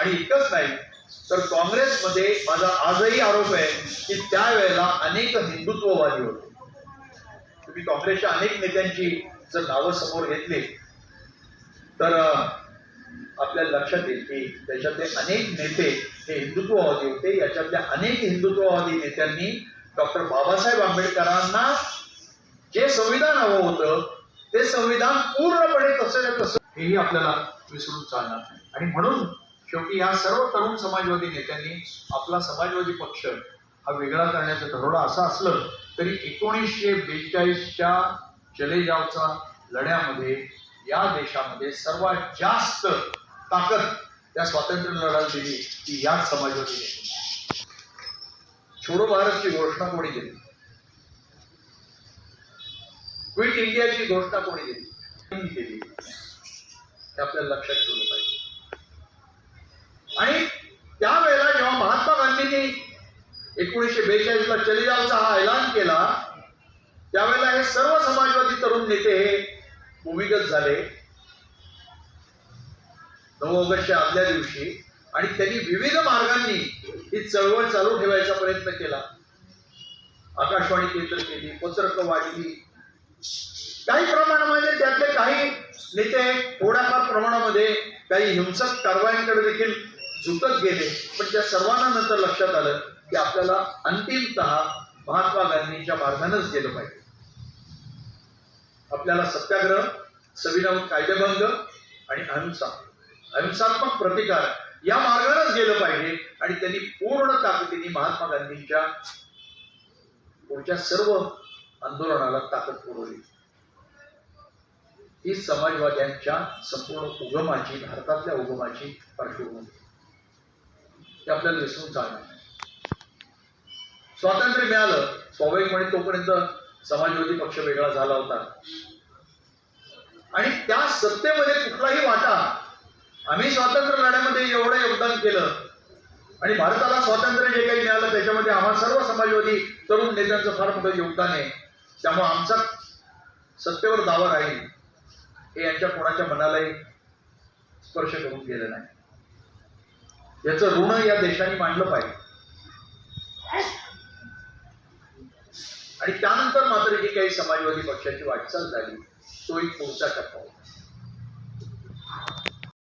आणि इतकंच नाही तर काँग्रेसमध्ये माझा आजही आरोप आहे की त्यावेळेला अनेक हिंदुत्ववादी होते. तुम्ही काँग्रेसच्या अनेक नेत्यांची जर नावं समोर घेतली तर आपल्या आपल्याला लक्षात येईल की त्याच्यातले अनेक नेते हे हिंदुत्ववादी होते. याच्यातल्या अनेक हिंदुत्ववादी नेत्यांनी डॉक्टर बाबासाहेब आंबेडकरांना जे संविधान हवं होतं ते संविधान पूर्णपणे तसं तसं हेही आपल्याला विसरून चालणार नाही. आणि म्हणून शेवटी या सर्व तरुण समाजवादी नेत्यांनी आपला समाजवादी पक्ष हा वेगळा करण्याचं ठरवलं असं असलं तरी एकोणीसशे बेचाळीसच्या चले जावचा लढ्यामध्ये या देशामध्ये सर्वात जास्त ताकद त्या स्वातंत्र्य लढ्याला दिली ती याच समाजवादी नेत्यांनी. छोडो भारतची घोषणा कोणी केली? क्विट इंडियाची घोषणा कोणी केली? केली? हे आपल्याला लक्षात ठेवलं पाहिजे. आणि त्यावेळेला जेव्हा महात्मा गांधींनी एकोणीसशे बेचाळीसला ला हा ऐलान केला त्यावेळेला हे सर्व समाजवादी तरुण नेते हे भूमिगत झाले. नऊ ऑगस्टच्या आदल्या दिवशी आणि त्यांनी विविध मार्गांनी ही चळवळ चालू ठेवायचा प्रयत्न केला. आकाशवाणी केंद्र केली पत्रक वाढली काही प्रमाणामध्ये त्यातले काही नेते थोड्याफार प्रमाणामध्ये काही हिंसक कारवायांकडे देखील झुकत गेले. पण त्या सर्वांना नंतर लक्षात आलं की आपल्याला अंतिमत महात्मा गांधींच्या मार्गानेच गेलं पाहिजे. आपल्याला सत्याग्रह संविधान कायदेभंग आणि अहिंसा. अहिंसात्मक प्रतिकार या मार्गानेच गेलं पाहिजे आणि त्यांनी पूर्ण ताकदीने महात्मा गांधींच्या पुढच्या सर्व आंदोलनाला ताकद पुरवली. ही समाजवाद्यांच्या संपूर्ण उगमाची भारतातल्या उगमाची पार्श्वभूमी. ते आपल्याला विसरून चालणार नाही. स्वातंत्र्य मिळालं स्वाभाविकपणे म्हणजे तोपर्यंत समाजवादी पक्ष वेगळा झाला होता. आणि त्या सत्तेमध्ये कुठलाही वाटा आम्ही स्वातंत्र्य लढ्यामध्ये एवढं योगदान केलं. आणि भारताला स्वातंत्र्य जे काही मिळालं त्याच्यामध्ये आम्हा सर्व समाजवादी तरुण नेत्यांचं फार मोठं योगदान आहे. त्यामुळे आमचा सत्तेवर दावा राहील हे यांच्या कोणाच्या मनालाही स्पर्श करून गेलं नाही. याचं ऋण या देशाने मांडलं पाहिजे. आणि त्यानंतर मात्र जी काही समाजवादी पक्षाची वाटचाल झाली. तो एक पुढचा टप्पा होता.